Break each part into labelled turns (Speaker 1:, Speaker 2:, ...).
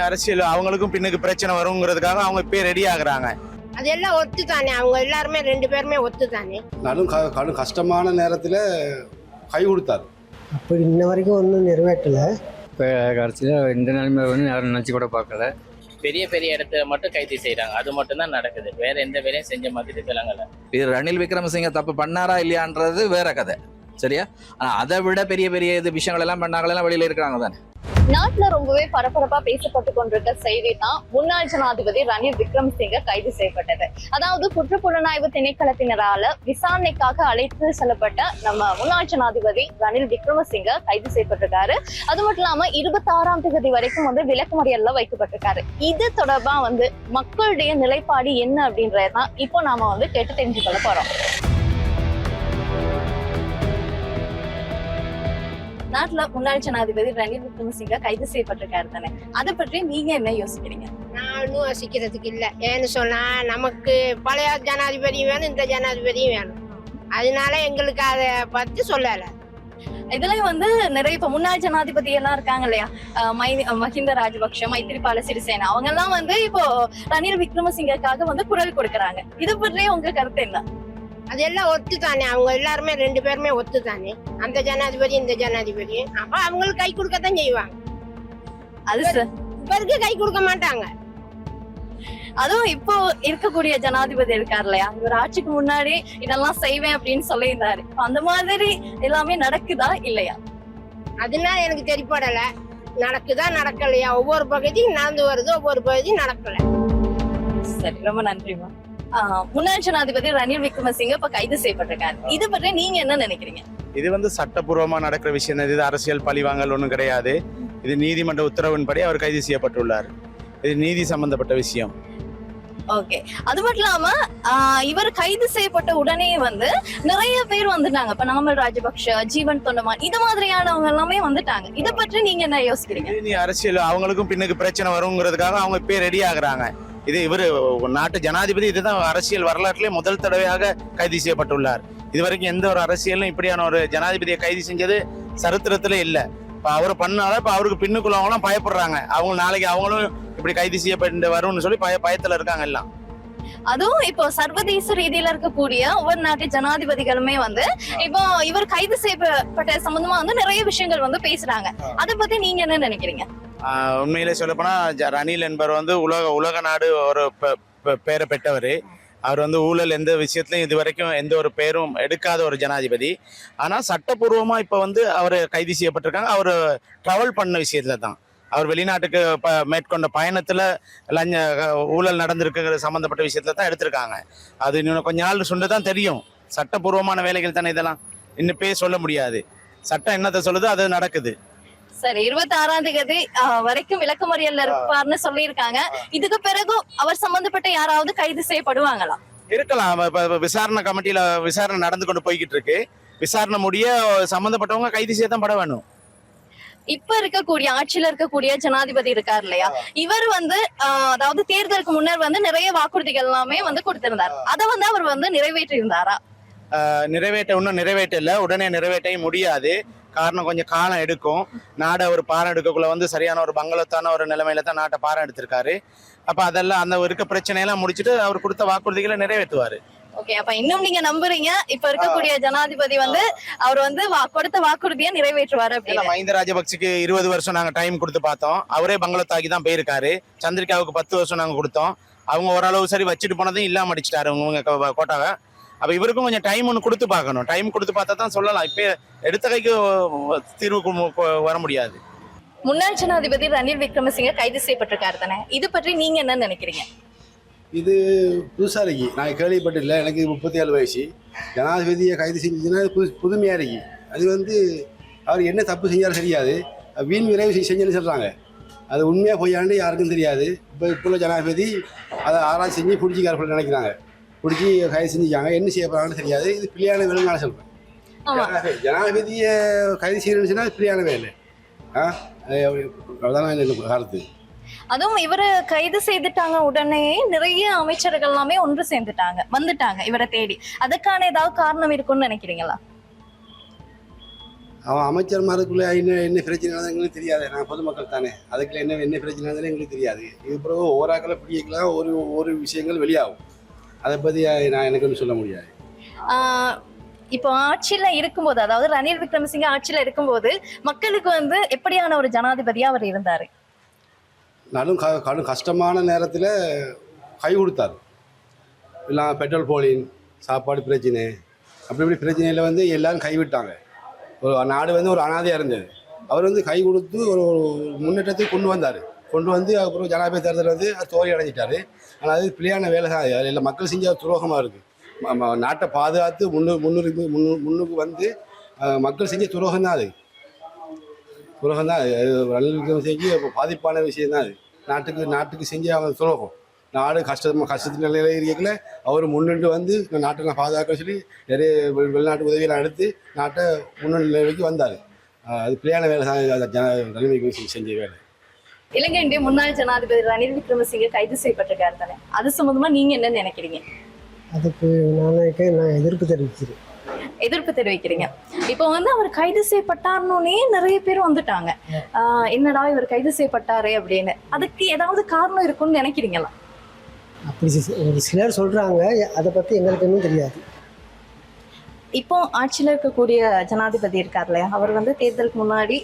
Speaker 1: அரசியல் அவங்களுக்கும் பின்னுக்கு பிரச்சனை வருங்கிறதுக்காக அவங்க இப்பயே ரெடி ஆகுறாங்க.
Speaker 2: அதெல்லாம் ஒத்து தானே அவங்க எல்லாருமே ரெண்டு பேருமே ஒத்து தானே
Speaker 3: நடும் க கடும் கஷ்டமான நேரத்தில் கை கொடுத்தார்.
Speaker 4: அப்படி இன்ன வரைக்கும் ஒன்றும் நிறைவேற்றலை.
Speaker 5: இப்போ கடைசியில் இந்த நிலைமை வந்து யாரும் நினச்சி கூட பார்க்கல.
Speaker 6: பெரிய பெரிய இடத்துல மட்டும் கைது செய்றாங்க. அது மட்டும் தான் நடக்குது. வேற எந்த வேலையும் செஞ்ச மாதிரி தெலுங்கல
Speaker 7: இது ரணில் விக்ரமசிங்க தப்பு பண்ணாரா இல்லையான்றது வேற கதை. சரியா? ஆனா அதை விட பெரிய பெரிய இது விஷயங்கள் எல்லாம் பண்ணாங்களெல்லாம் வெளியில இருக்கிறாங்க தானே.
Speaker 8: நாட்டுல ரொம்பவே பரபரப்பா பேசப்பட்டு கொண்டிருக்க செய்தி தான் முன்னாள் ஜனாதிபதி ரணில் விக்ரமசிங்க கைது செய்யப்பட்டது. அதாவது குற்றப்புலனாய்வு திணைக்களத்தினரால விசாரணைக்காக அழைத்து செல்லப்பட்ட நம்ம முன்னாள் ஜனாதிபதி ரணில் விக்ரமசிங்க கைது செய்யப்பட்டிருக்காரு. அது மட்டும் இல்லாம இருபத்தி ஆறாம் தேதி வரைக்கும் வந்து விளக்குமறியல்ல வைக்கப்பட்டிருக்காரு. இது தொடர்பா வந்து மக்களுடைய நிலைப்பாடு என்ன அப்படின்றதான் இப்போ நாம வந்து கேட்டு தெரிஞ்சு கொள்ள போறோம். நாட்டுல முன்னாள் ஜனாதிபதி ரணில் விக்ரமசிங்க கைது செய்யப்பட்டிருக்காரு தானே? அதை பற்றி நீங்க என்ன யோசிக்கிறீங்க?
Speaker 2: நானும் வசிக்கிறதுக்கு இல்லை. ஏன்னு சொன்னா நமக்கு பழைய ஜனாதிபதியும் வேணும் இந்த ஜனாதிபதியும் வேணும். அதனால எங்களுக்கு அதை பத்தி சொல்லலை.
Speaker 8: இதுலயும் வந்து நிறைய இப்ப முன்னாள் ஜனாதிபதி எல்லாம் இருக்காங்க இல்லையா? மை- மஹிந்த ராஜபக்ஷ மைத்திரிபால சிறிசேனா அவங்க எல்லாம் வந்து இப்போ ரணில் விக்ரமசிங்கக்காக வந்து குரல் கொடுக்கறாங்க. இது பற்றி உங்க கருத்து என்ன?
Speaker 2: அதெல்லாம் ஒத்து தானே அவங்க எல்லாருமே ரெண்டு பேருமே ஒத்து தானே அந்த ஜனாதிபதி இந்த ஜனாதிபதி. அப்ப அவங்களுக்கு கை கொடுக்கத்தான் செய்வாங்க.
Speaker 8: அது
Speaker 2: இவருக்கு கை கொடுக்க மாட்டாங்க.
Speaker 8: அதுவும் இப்போ இருக்கக்கூடிய ஜனாதிபதி இருக்கார் இல்லையா? இவர் ஆட்சிக்கு முன்னாடி இதெல்லாம் செய்வேன் அப்படின்னு சொல்லியிருந்தாரு. அந்த மாதிரி எல்லாமே நடக்குதா இல்லையா?
Speaker 2: அதனால எனக்கு தெரிப்படல நடக்குதா நடக்கலையா? ஒவ்வொரு பகுதியும் நடந்து வருது ஒவ்வொரு பகுதி நடக்கல.
Speaker 8: சரி ரொம்ப நன்றிமா முன்னாள் ஜனாதிபதி ரணில் விக்ரமசிங்க இப்ப கைது செய்யப்பட்டிருக்காரு. இது பற்றி நீங்க என்ன நினைக்கிறீங்க?
Speaker 1: இது வந்து சட்டப்பூர்வமா நடக்கிற விஷயம். இது அரசியல் பழிவாங்கல் ஒன்றும் கிடையாது. இது நீதிமன்ற உத்தரவின்படி அவர் கைது செய்யப்பட்டுள்ளார். இது நீதி சம்பந்தப்பட்ட விஷயம்.
Speaker 8: ஓகே. அது மட்டும் இல்லாம இவர் கைது செய்யப்பட்ட உடனே வந்து நிறைய பேர் வந்துட்டாங்க. இப்ப நாமல் ராஜபக்ஷ ஜீவன் தொண்டமான் இது மாதிரியானவங்க எல்லாமே வந்துட்டாங்க. இத பற்றி நீங்க என்ன யோசிக்கிறீங்க?
Speaker 1: அரசியல் அவங்களுக்கும் பின்னுக்கு பிரச்சனை வருங்கிறதுக்காக அவங்க இப்பயே ரெடி ஆகுறாங்க. இது இவர் நாட்டு ஜனாதிபதி இதுதான் அரசியல் வரலாற்றிலே முதல் தடவையாக கைது செய்யப்பட்டுள்ளார். இதுவரைக்கும் எந்த ஒரு அரசியலும் இப்படியான ஒரு ஜனாதிபதியை கைது செஞ்சது சரித்திரத்துல இல்ல. இப்ப அவர் பண்ணால இப்ப அவருக்கு பின்னுக்குள்ளவங்களாம் பயப்படுறாங்க. அவங்க நாளைக்கு அவங்களும் இப்படி கைது செய்யப்பட்டு வரும்னு சொல்லி பய பயத்துல இருக்காங்க எல்லாம்.
Speaker 8: அதுவும் இப்போ சர்வதேச ரீதியில இருக்கக்கூடிய ஒவ்வொரு நாட்டு ஜனாதிபதிகளுமே வந்து இப்போ இவர் கைது செய்யப்பட்ட சம்பந்தமா வந்து நிறைய விஷயங்கள் வந்து பேசுறாங்க. அத பத்தி நீங்க என்ன நினைக்கிறீங்க?
Speaker 1: உண்மையிலே சொல்லப்போனால் ஜ- ரணில் என்பவர் வந்து உலக உலக நாடு ஒரு பெ- பேரை பெற்றவர். அவர் வந்து ஊழல் எந்த விஷயத்துலையும் இது வரைக்கும் எந்த ஒரு பேரும் எடுக்காத ஒரு ஜனாதிபதி. ஆனால் சட்டப்பூர்வமாக இப்போ வந்து அவர் கைது செய்யப்பட்டிருக்காங்க. அவர் ட்ராவல் பண்ண விஷயத்துல தான். அவர் வெளிநாட்டுக்கு ப மேற்கொண்ட பயணத்தில் லஞ்ச ஊழல் நடந்திருக்குங்கிற சம்மந்தப்பட்ட விஷயத்துல தான் எடுத்திருக்காங்க. அது இன்னும் கொஞ்ச நாள் சொன்ன தான் தெரியும். சட்டப்பூர்வமான வேலைகள் தானே இதெல்லாம். இன்னும் பேர் சொல்ல முடியாது. சட்டம் என்னத்தை சொல்லுதோ அது நடக்குது.
Speaker 8: சரி இருபத்தி ஆறாம் தேதி வரைக்கும் விளக்கமறியல்ல இருப்பார்னு சொல்லியிருக்காங்க. இதுக்கு பிறகு அவர் சம்பந்தப்பட்ட யாராவது கைது செய்யப்படுவாங்களா?
Speaker 1: இருக்கலாம். இப்ப விசாரணை கமிட்டியில விசாரணை நடந்து கொண்டு போய்கிட்டு இருக்கு விசாரணை முடிய சம்பந்தப்பட்டவங்க கைது செய்ய தான் பட வேணும்.
Speaker 8: இப்ப இருக்கக்கூடிய ஆட்சியில இருக்கக்கூடிய ஜனாதிபதி இருக்கார் இல்லையா? இவர் வந்து அதாவது தேர்தலுக்கு முன்னர் வந்து நிறைய வாக்குறுதிகள் எல்லாமே வந்து கொடுத்திருந்தார். அதை வந்து அவர் வந்து நிறைவேற்றி இருந்தாரா
Speaker 1: அஹ் நிறைவேற்ற இன்னும் நிறைவேற்றல. உடனே நிறைவேற்றவும் முடியாது. காரணம் கொஞ்சம் காலம் எடுக்கும். நாடை ஒரு பாரம் எடுக்கக்குள்ள வந்து சரியான ஒரு பங்களத்தான ஒரு நிலைமையில தான் நாட்டை பாரம் எடுத்திருக்காரு. அப்ப அதெல்லாம் அந்த இருக்க பிரச்சனையெல்லாம் முடிச்சுட்டு அவர் கொடுத்த வாக்குறுதிகளை நிறைவேற்றுவாரு.
Speaker 8: ஓகே அப்ப இன்னும் நீங்க நம்புறீங்க. இப்ப இருக்கக்கூடிய ஜனாதிபதி வந்து அவர் வந்து கொடுத்த வாக்குறுதியை நிறைவேற்றுவாரு அப்படின்னு.
Speaker 1: மஹிந்த ராஜபக்சேக்கு இருபது வருஷம் நாங்க டைம் கொடுத்து பார்த்தோம். அவரே பங்களத்தாக்கி தான் போயிருக்காரு. சந்திரிகாவுக்கு பத்து வருஷம் நாங்க கொடுத்தோம். அவங்க ஓரளவு சரி வச்சுட்டு போனதையும் இல்லாம அடிச்சிட்டாரு அவங்க கோட்டாவை. அப்ப இவருக்கும் கொஞ்சம் டைம் ஒன்று கொடுத்து பார்க்கணும். டைம் கொடுத்து பார்த்தா தான் சொல்லலாம். இப்ப எடுத்த கைக்கு தீர்வு கு- கு- வர முடியாது.
Speaker 8: முன்னாள் ஜனாதிபதி ரணில் விக்ரமசிங்க கைது செய்யப்பட்டிருக்காரு தானே? இது பற்றி நீங்க என்ன நினைக்கிறீங்க?
Speaker 3: இது புதுசாக இருக்கு நான் கேள்விப்பட்டில்லை எனக்கு முப்பத்தி ஏழு வயசு. ஜனாதிபதியை கைது செஞ்சுச்சுன்னா இது புது புதுமையாக இருக்கு அது வந்து அவர் என்ன தப்பு செஞ்சாலும் தெரியாது வீண் விரைவு செஞ்சேன்னு சொல்கிறாங்க அது உண்மையாக பொய்யாண்டு யாருக்கும் தெரியாது. இப்போ இப்போ உள்ள ஜனாதிபதி அதை ஆராய்ச்சி செஞ்சு பிடிச்சிக்கார நினைக்கிறாங்க. பிடிச்சி கைது செஞ்சுக்காங்க என்ன செய்ய போகிறாங்கன்னு தெரியாது. இது பிள்ளையான நான் சொல்கிறேன்
Speaker 8: ஆமா.
Speaker 3: ஜனாதிபதியை கைது செய்யணும்னு பிள்ளையான வேலை. ஆ? அது அதான் எனக்கு கருத்து
Speaker 8: அதுவும் இவரை கைது செய்துட்டாங்க உடனே நிறைய அமைச்சர்கள் எல்லாமே ஒன்று சேர்ந்துட்டாங்க. வந்துட்டாங்க இவரை தேடி. அதுக்கான ஏதாவது காரணம் இருக்கும்னு நினைக்கிறீங்களா?
Speaker 3: அவன் அமைச்சர்மாருக்குள்ள என்ன என்ன பிரச்சனை எங்களுக்கு தெரியாது. நான் பொதுமக்கள் தானே. அதுக்குள்ள என்ன என்ன பிரச்சனை எங்களுக்கு தெரியாது. இது பிறகு ஓராக்களை பிடிக்கலாம். ஒரு ஒரு விஷயங்கள் வெளியாகும். அதை பற்றி நான் எனக்கு ஒன்றும் சொல்ல முடியாது.
Speaker 8: இப்போ ஆட்சியில இருக்கும்போது அதாவது ரணில் விக்ரமசிங்க ஆட்சியில இருக்கும்போது மக்களுக்கு வந்து எப்படியான ஒரு ஜனாதிபதியா அவர் இருந்தாரு?
Speaker 3: நடும் க கடும் கஷ்டமான நேரத்தில் கை கொடுத்தார். இல்லை பெட்ரோல் போலின் சாப்பாடு பிரச்சனை அப்படி இப்படி பிரச்சனையில் வந்து எல்லாரும் கைவிட்டாங்க ஒரு நாடு வந்து ஒரு அனாதையாக இருந்தது. அவர் வந்து கை கொடுத்து ஒரு முன்னேற்றத்தை கொண்டு வந்தார். கொண்டு வந்து அப்புறம் ஜனாதிபதி தேர்தல் வந்து தோல்வி அடைஞ்சிட்டாரு ஆனால் அது பிள்ளையான வேலை தான் அது இல்லை மக்கள் செஞ்ச துரோகமாக இருக்குது நாட்டை பாதுகாத்து முன்னு முன்னுரிமை முன்னு முன்னுக்கு வந்து மக்கள் செஞ்ச துரோகம் தான் அது துரோகம் தான் ரணில் செஞ்சு பாதிப்பான விஷயம் தான் அது நாட்டுக்கு நாட்டுக்கு செஞ்சு அவங்க துரோகம் நாடு கஷ்டமாக கஷ்டத்து நிலையில இருக்கல அவர் முன்னிட்டு வந்து நாட்டை நான் பாதுகாக்க சொல்லி நிறைய வெளிநாட்டு உதவியெல்லாம் எடுத்து நாட்டை முன்னணி நிலைக்கு வந்தார் அது பிள்ளையான வேலை தான் ஜன ரணில் செஞ்ச வேலை
Speaker 8: இலங்கையுடைய முன்னாள் ஜனாதிபதி ரணில் விக்ரமசிங்க கைது செய்யப்பட்டிருக்காரு தானே? அது சம்பந்தமா நீங்க என்ன நினைக்கிறீங்க?
Speaker 4: அதுக்கு நான் நான் எதிர்ப்பு தெரிவிக்கிறேன்.
Speaker 8: எதிர்ப்பு தெரிவிக்கிறீங்க. இப்போ வந்து அவர் கைது செய்யப்பட்டார்னோனே நிறைய பேர் வந்துட்டாங்க. என்னடா இவர் கைது செய்யப்பட்டாரே அப்படின்னு. அதுக்கு ஏதாவது காரணம் இருக்கும்னு நினைக்கிறீங்களா?
Speaker 4: அப்படி ஒரு சிலர் சொல்கிறாங்க அதை பற்றி எங்களுக்கு இன்னும் தெரியாது.
Speaker 8: இப்போ ஆட்சியில இருக்கக்கூடிய ஜனாதிபதி இருக்கார் இல்லையா? அவர் வந்து தேர்தலுக்கு முன்னாடி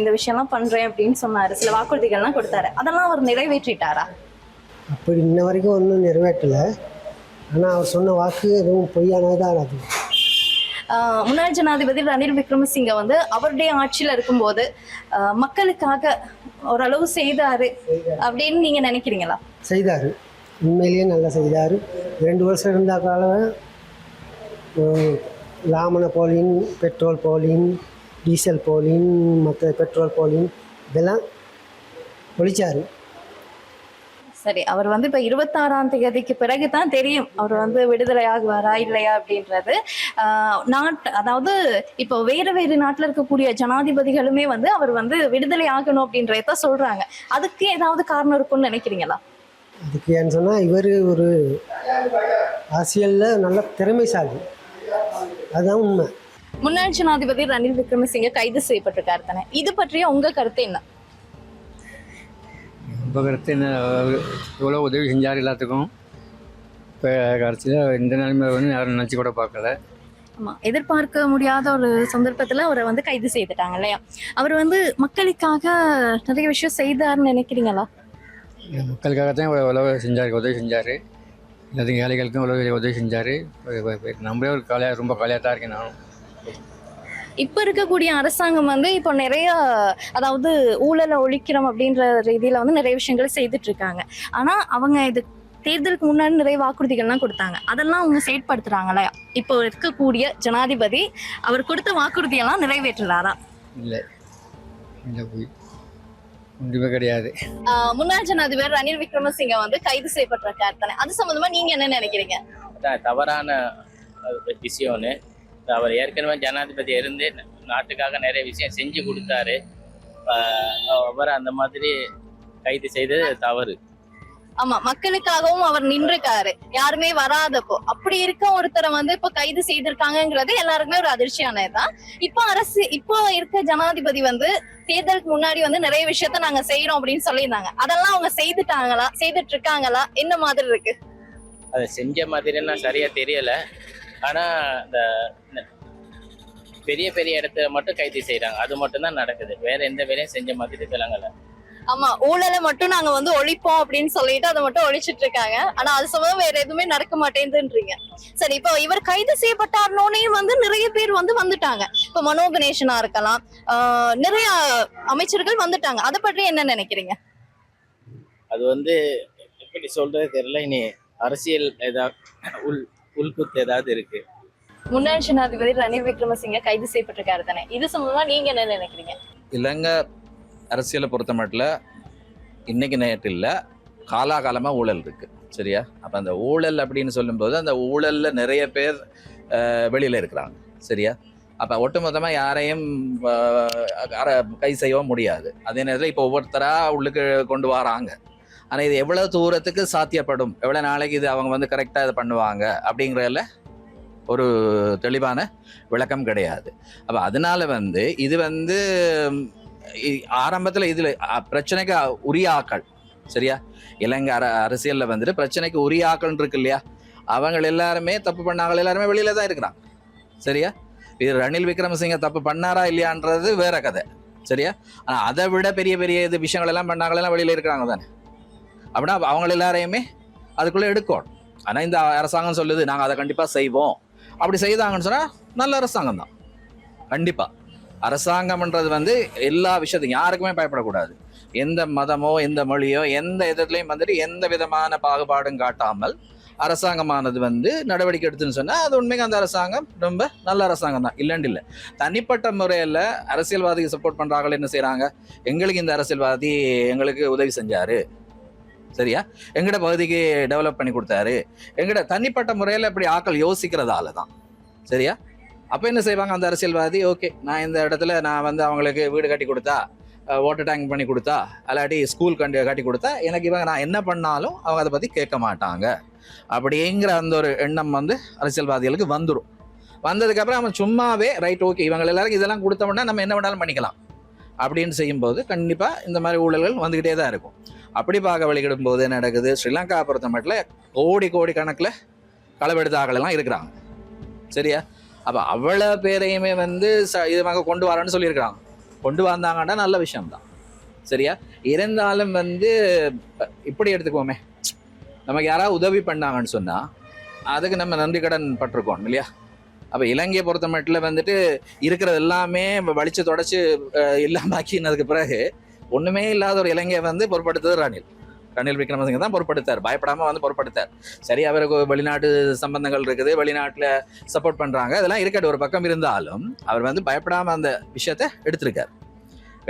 Speaker 8: இந்த விஷயம்லாம் பண்றேன் அப்படின்னு சொன்னாரு. சில வாக்குறுதிகள்லாம் கொடுத்தாரு. அதெல்லாம் அவர் நிறைவேற்றிட்டாரா?
Speaker 4: அப்படி இன்ன வரைக்கும் ஒன்றும் நிறைவேற்றலை. ஆனால் அவர் சொன்ன வாக்கு எதுவும் பொய்யானது தான் அது.
Speaker 8: முன்னாள் ஜனாதிபதி ரணில் விக்ரமசிங்க வந்து அவருடைய ஆட்சியில இருக்கும்போது மக்களுக்காக ஓரளவு செய்தாரு அப்படின்னு நீங்க நினைக்கிறீங்களா?
Speaker 4: செய்தார். உண்மையிலேயே நல்லா செய்தார். ரெண்டு வருஷம் இருந்த காலம் லாமன போலின் பெட்ரோல் போலின் டீசல் போலின் மற்ற பெட்ரோல் போலின் இதெல்லாம் ஒழிச்சார்.
Speaker 8: சரி அவர் வந்து இப்ப இருபத்தாறாம் தேதிக்கு பிறகு தான் தெரியும் அவர் வந்து விடுதலை ஆகுவாரா இல்லையா அப்படின்றது. நாட் அதாவது இப்போ வேற வேறு நாட்டுல இருக்கக்கூடிய ஜனாதிபதிகளுமே வந்து அவர் வந்து விடுதலை ஆகணும் அப்படின்றத சொல்றாங்க. அதுக்கு ஏதாவது காரணம் இருக்கும்னு நினைக்கிறீங்களா?
Speaker 4: அதுக்கு ஏன்னு சொன்னால் இவர் ஒரு அரசியலில் நல்ல திறமைசாலி. அதுதான் உண்மை.
Speaker 8: முன்னாள் ஜனாதிபதி ரணில் விக்ரமசிங்க கைது செய்யப்பட்டிருக்காரு தானே? இது பற்றிய உங்க கருத்து என்ன?
Speaker 5: இப்போ கருத்து என்ன? எவ்வளோ உதவி செஞ்சார் எல்லாத்துக்கும். இப்போ கடைசியில் இந்த நிலைமை வந்து யாரும் நினச்சி கூட பார்க்கல.
Speaker 8: ஆமா. எதிர்பார்க்க முடியாத ஒரு சந்தர்ப்பத்துல அவரை வந்து கைது செய்துட்டாங்க இல்லையா? அவர் வந்து மக்களுக்காக நிறைய விஷயம் செய்தாருன்னு நினைக்கிறீங்களா?
Speaker 5: மக்களுக்காக தான் எவ்வளோ செஞ்சார் உதவி செஞ்சார். எல்லாத்துக்கும் ஏழைகளுக்கும் எவ்வளோ உதவி செஞ்சார். நம்மளே ஒரு காலியாக ரொம்ப காலியாக தான் இருக்கேன் நானும்.
Speaker 8: இப்ப இருக்கக்கூடிய அரசாங்கம் வந்து இப்போ நிறைய அதாவது ஊழலை ஒழிக்கிறோம் அப்படின்ற ரீதியில வந்து நிறைய விஷயங்கள் செய்துட்டு இருக்காங்க ஆனா அவங்க இது தேர்தலுக்கு முன்னாடி நிறைய வாக்குறுதிகள்லாம் கொடுத்தாங்க. அதெல்லாம் அவங்க செயற்படுத்துறாங்களா? இப்போ இருக்கக்கூடிய ஜனாதிபதி அவர் கொடுத்த வாக்குறுதியெல்லாம் நிறைவேற்றுறாரா?
Speaker 5: இல்லை. இல்லை போய். ஒன்றுமே கிடையாது.
Speaker 8: முன்னாள் ஜனாதிபதி ரணில் விக்ரமசிங்க வந்து கைது செய்யப்பட்டிருக்காரு தானே அது சம்பந்தமா நீங்க என்ன நினைக்கிறீங்க?
Speaker 6: அதான் தவறான விஷயம்னு. அவர் ஏற்கனவே ஜனாதிபதி இருந்து நாட்டுக்காக நிறைய விஷயம் செஞ்சு கொடுத்தாரு. அவர் அந்த மாதிரி கைது செய்தது தவறு.
Speaker 8: ஆமா மக்களுக்காகவும் அவர் நின்றுக்காரு. யாருமே வராதப்போ. அப்படி இருக்க ஒருத்தரை வந்து இப்ப கைது செய்திருக்காங்கிறது எல்லாருக்குமே ஒரு அதிர்ச்சியானதுதான். இப்போ அரசு இப்போ இருக்க ஜனாதிபதி வந்து தேர்தலுக்கு முன்னாடி வந்து நிறைய விஷயத்த நாங்க செய்யறோம் அப்படின்னு சொல்லியிருந்தாங்க. அதெல்லாம் அவங்க செய்துட்டாங்களா? செய்துட்டு இருக்காங்களா என்ன மாதிரி இருக்கு?
Speaker 6: அதை செஞ்ச மாதிரிலாம் சரியா தெரியல. ஆனா இந்த பெரிய பெரிய இடத்துல மட்டும் கைது செய்யறாங்க அது மட்டும் தான் நடக்குது. வேற எந்த வேலையும் செஞ்ச மாதிரி விளங்கல
Speaker 8: ஆமா ஊழலை மட்டும் நாங்க வந்து ஒழிப்போம் அப்படின்னு சொல்லிட்டு அதை மட்டும் ஒழிச்சிட்டு இருக்காங்க. ஆனா அது சம்பந்தம் வேற எதுவுமே நடக்க மாட்டேங்குதுன்றீங்க சரி இப்போ இவர் கைது செய்யப்பட்டார்னோனே வந்து நிறைய பேர் வந்து வந்துட்டாங்க. இப்போ மனோ கணேசனா இருக்கலாம் ஆஹ் நிறைய அமைச்சர்கள் வந்துட்டாங்க. அதை பற்றி என்ன நினைக்கிறீங்க?
Speaker 6: அது வந்து எப்படி சொல்றது தெரியல. இனி அரசியல் ஏதாவது உள் உள்குத்து ஏதாவது இருக்கு.
Speaker 8: முன்னாள் ஜனாதிபதி ரணில் விக்ரமசிங்க கைது செய்யப்பட்டிருக்காரு தானே? இது சம்பந்தமா நீங்க என்ன நினைக்கிறீங்க?
Speaker 7: இலங்கை அரசியலை பொறுத்த மட்டும் இன்றைக்கி நேற்று இல்லை காலாகாலமாக ஊழல் இருக்குது சரியா? அப்போ அந்த ஊழல் அப்படின்னு சொல்லும்போது அந்த ஊழலில் நிறைய பேர் வெளியில் இருக்கிறாங்க. சரியா? அப்போ ஒட்டுமொத்தமாக யாரையும் கை செய்யவும் முடியாது. அதே நேரத்தில் இப்போ ஒவ்வொருத்தராக உள்ளுக்கு கொண்டு வராங்க. ஆனால் இது எவ்வளோ தூரத்துக்கு சாத்தியப்படும்? எவ்வளோ நாளைக்கு இது அவங்க வந்து கரெக்டாக இது பண்ணுவாங்க? அப்படிங்கிறதில் ஒரு தெளிவான விளக்கம் கிடையாது. அப்போ அதனால வந்து இது வந்து ஆரம்பத்தில் இதில் பிரச்சனைக்கு உரிய ஆக்கள் சரியா? இலங்கை அர அரசியலில் வந்துட்டு பிரச்சனைக்கு உரிய ஆக்கள் இருக்கு இல்லையா? அவங்க எல்லாருமே தப்பு பண்ணாங்க எல்லாருமே வெளியில தான் இருக்கிறாங்க சரியா? இது ரணில் விக்ரமசிங்க தப்பு பண்ணாரா இல்லையான்றது வேற கதை சரியா? ஆனால் அதை விட பெரிய பெரிய இது விஷயங்கள் எல்லாம் பண்ணாங்களெல்லாம் வெளியில இருக்கிறாங்க தானே? அப்படின்னா அவங்க எல்லாரையுமே அதுக்குள்ளே எடுக்கணும். ஆனால் இந்த அரசாங்கம் சொல்லுது நாங்கள் அதை கண்டிப்பாக செய்வோம். அப்படி செய்தாங்கன்னு சொன்னால் நல்ல அரசாங்கம் தான் கண்டிப்பாக அரசாங்கம்ன்றது வந்து எல்லா விஷயத்தையும் யாருக்குமே பயப்படக்கூடாது. எந்த மதமோ எந்த மொழியோ எந்த இதுலையும் வந்துட்டு எந்த விதமான பாகுபாடும் காட்டாமல் அரசாங்கமானது வந்து நடவடிக்கை எடுத்துன்னு சொன்னால் அது உண்மைக்கு அந்த அரசாங்கம் ரொம்ப நல்ல அரசாங்கம் தான். இல்லைன்னு இல்லை. தனிப்பட்ட முறையில் அரசியல்வாதிக்கு சப்போர்ட் பண்ணுறாங்களே என்ன செய்கிறாங்க எங்களுக்கு இந்த அரசியல்வாதி எங்களுக்கு உதவி செஞ்சார். சரியா? எங்கட பகுதிக்கு டெவலப் பண்ணி கொடுத்தாரு. எங்கட தனிப்பட்ட முறையில் இப்படி ஆக்கள் யோசிக்கிறதால தான். சரியா? அப்போ என்ன செய்வாங்க அந்த அரசியல்வாதி? ஓகே நான் இந்த இடத்துல நான் வந்து அவங்களுக்கு வீடு கட்டி கொடுத்தா வாட்டர் டேங்க் பண்ணி கொடுத்தா அல்லாட்டி ஸ்கூல் கண்டி கட்டி கொடுத்தா எனக்கு இவங்க நான் என்ன பண்ணாலும் அவங்க அதை பற்றி கேட்க மாட்டாங்க. அப்படிங்கிற அந்த ஒரு எண்ணம் வந்து அரசியல்வாதிகளுக்கு வந்துடும் வந்ததுக்கப்புறம் அவன் சும்மாவே ரைட் ஓகே இவங்க எல்லாருக்கும் இதெல்லாம் கொடுத்தோம்னா நம்ம என்ன வேணாலும் பண்ணிக்கலாம். அப்படின்னு செய்யும்போது கண்டிப்பாக இந்த மாதிரி ஊழல்கள் வந்துக்கிட்டே தான் இருக்கும். அப்படி பார்க்க வழிகிடும் போது என்ன நடக்குது? ஸ்ரீலங்கா பொறுத்த மட்டும் கோடி கோடி கணக்கில் களவெடுத்த ஆகலாம் இருக்கிறாங்க. சரியா? அப்போ அவ்வளோ பேரையுமே வந்து ச இதுமாக கொண்டு வரேன்னு சொல்லியிருக்கிறாங்க. கொண்டு வந்தாங்கன்னா நல்ல விஷயம்தான். சரியா? இருந்தாலும் வந்து இப்படி எடுத்துக்குவோமே. நமக்கு யாராவது உதவி பண்ணாங்கன்னு சொன்னால் அதுக்கு நம்ம நன்றி கடன் பட்டிருக்கோம் இல்லையா? அப்போ இலங்கையை பொறுத்த மட்டும் வந்துட்டு இருக்கிறது எல்லாமே வலிச்சு தொடச்சி இல்லாமாக்கினதுக்கு பிறகு ஒன்றுமே இல்லாத ஒரு இலங்கையை வந்து பொறுப்படுத்தது ராணில். ரணில் விக்ரமசிங்க தான் பொறுப்படுத்தார் பயப்படாமல் வந்து பொறுப்படுத்தார் சரி அவருக்கு வெளிநாட்டு சம்பந்தங்கள் இருக்குது வெளிநாட்டில் சப்போர்ட் பண்ணுறாங்க இதெல்லாம் இருக்கட்டும் ஒரு பக்கம் இருந்தாலும் அவர் வந்து பயப்படாமல் அந்த விஷயத்தை எடுத்திருக்கார்.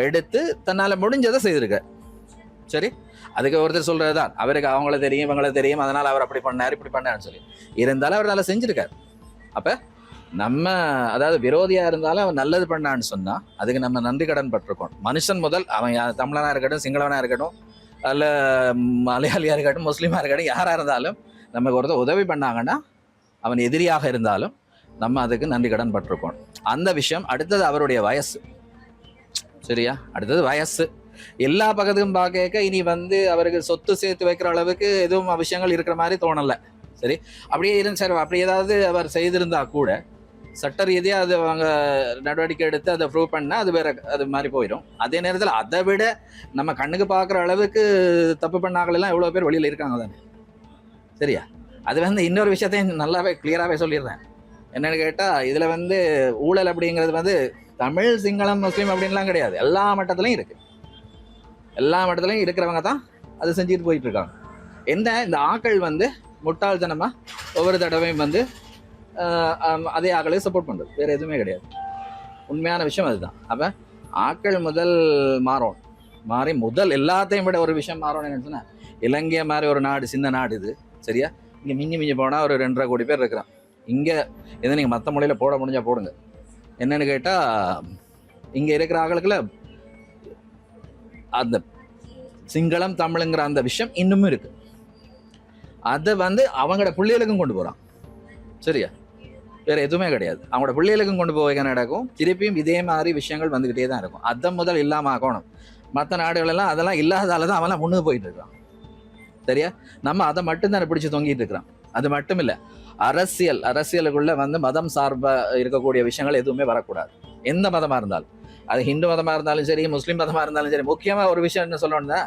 Speaker 7: எடுத்து தன்னால் முடிஞ்சதை செய்திருக்கார். சரி அதுக்கு ஒருத்தர் சொல்கிறது தான் அவருக்கு அவங்கள தெரியும் இவங்கள தெரியும் அதனால் அவர் அப்படி பண்ணார் இப்படி பண்ணாருன்னு சொல்லி. இருந்தாலும் அவர் நல்லா செஞ்சுருக்கார். அப்போ நம்ம அதாவது விரோதியாக இருந்தாலும் அவன் நல்லது பண்ணான்னு சொன்னால் அதுக்கு நம்ம நன்றி கடன் பட்டிருக்கோம். மனுஷன் முதல் அவன் தமிழனாக இருக்கட்டும் சிங்களவனாக இருக்கட்டும் அதில் மலையாளியாக இருக்கட்டும் முஸ்லீமாக இருக்கட்டும் யாராக இருந்தாலும் நமக்கு ஒருத்தர் உதவி பண்ணாங்கன்னா அவன் எதிரியாக இருந்தாலும் நம்ம அதுக்கு நன்றி கடன் பட்டிருக்கோம். அந்த விஷயம் அடுத்தது அவருடைய வயசு. சரியா? அடுத்தது வயசு. எல்லா பக்கத்துக்கும் பார்க்க இனி வந்து அவருக்கு சொத்து சேர்த்து வைக்கிற அளவுக்கு எதுவும் விஷயங்கள் இருக்கிற மாதிரி தோணலை. சரி? அப்படியே இருந்து சார் அப்படி ஏதாவது அவர் செய்திருந்தா கூட சட்ட ரீதியாக அது அவங்க நடவடிக்கை எடுத்து அதை ப்ரூவ் பண்ணால் அது வேற அது மாதிரி போயிடும் அதே நேரத்தில் அதை விட நம்ம கண்ணுக்கு பார்க்குற அளவுக்கு தப்பு பண்ணாங்களெல்லாம் எவ்வளோ பேர் வெளியில் இருக்காங்க தானே? சரியா? அது வந்து இன்னொரு விஷயத்தையும் நல்லாவே கிளியராகவே சொல்லிடுறேன். என்னென்னு கேட்டால் இதில் வந்து ஊழல் அப்படிங்கிறது வந்து தமிழ் சிங்களம் முஸ்லீம் அப்படின்லாம் கிடையாது. எல்லா மட்டத்துலையும் இருக்குது எல்லா மட்டத்துலையும் இருக்கிறவங்க தான் அது செஞ்சுட்டு போயிட்டுருக்காங்க எந்த என்ன? இந்த ஆக்கள் வந்து முட்டாள்தனமாக ஒவ்வொரு தடவையும் வந்து அதே ஆக்களே சப்போர்ட் பண்ணுறது வேறு எதுவுமே கிடையாது. உண்மையான விஷயம் அதுதான். அப்போ ஆக்கள் முதல் மாறும் மாறி முதல் எல்லாத்தையும் விட ஒரு விஷயம் மாறணும் என்னன்னு சொன்னா இலங்கை மாதிரி ஒரு நாடு சின்ன நாடு இது. சரியா? இங்கே மிஞ்சி மிஞ்சி போனால் ஒரு ரெண்டரை கோடி பேர் இருக்கிறான். இங்கே எதை நீங்கள் மற்ற மொழியில் போட முடிஞ்சா போடுங்க. என்னன்னு கேட்டால் இங்கே இருக்கிற ஆக்களுக்குள்ள அந்த சிங்களம் தமிழுங்கிற அந்த விஷயம் இன்னுமும் இருக்கு. அதை வந்து அவங்களோட பிள்ளைகளுக்கும் கொண்டு போகிறான் சரியா? வேற எதுவுமே கிடையாது. அவங்களோட பிள்ளைகளுக்கும் கொண்டு போக நடக்கும். திருப்பியும் இதே மாதிரி விஷயங்கள் வந்துக்கிட்டே தான் இருக்கும். அதை முதல் இல்லாமல் ஆகணும். மற்ற நாடுகள் எல்லாம் அதெல்லாம் இல்லாதால தான் அவெல்லாம் முன்னு போயிட்டு இருக்கான். சரியா? நம்ம அதை மட்டும்தான் பிடிச்சி தொங்கிட்டு இருக்கிறான். அது மட்டும் இல்லை அரசியல் அரசியலுக்குள்ள வந்து மதம் சார்பா இருக்கக்கூடிய விஷயங்கள் எதுவுமே வரக்கூடாது. எந்த மதமா இருந்தாலும். அது ஹிந்து மதமா இருந்தாலும் சரி முஸ்லீம் மதமா இருந்தாலும் சரி முக்கியமா ஒரு விஷயம் என்ன சொல்லணும்னா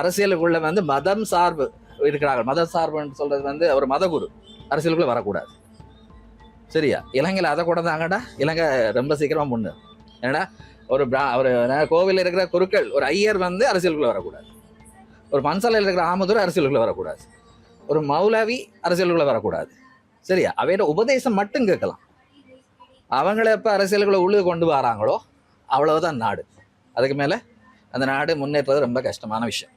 Speaker 7: அரசியலுக்குள்ள வந்து மதம் சார்பு இருக்கிறார்கள். மத சார்புன்னு சொல்றது வந்து ஒரு மதகுரு. அரசியலுக்குள்ள வரக்கூடாது. சரியா? இலங்கையில் அதை கூட தாங்கடா. இலங்கை ரொம்ப சீக்கிரமாக முன்னு. என்னடா? ஒரு பிரா ஒரு கோவிலில் இருக்கிற குருக்கள் ஒரு ஐயர் வந்து அரசியலுக்குள்ளே வரக்கூடாது. ஒரு மன்சாலையில் இருக்கிற ஆமதூர் அரசியலுக்குள்ளே வரக்கூடாது. ஒரு மௌலவி அரசியலுக்குள்ளே வரக்கூடாது. சரியா? அவையோட உபதேசம் மட்டும் கேட்கலாம். அவங்கள எப்போ அரசியலுக்குள்ளே உள்ளே கொண்டு வராங்களோ அவ்வளோதான் நாடு. அதுக்கு மேலே அந்த நாடு முன்னேற்றது ரொம்ப கஷ்டமான விஷயம்.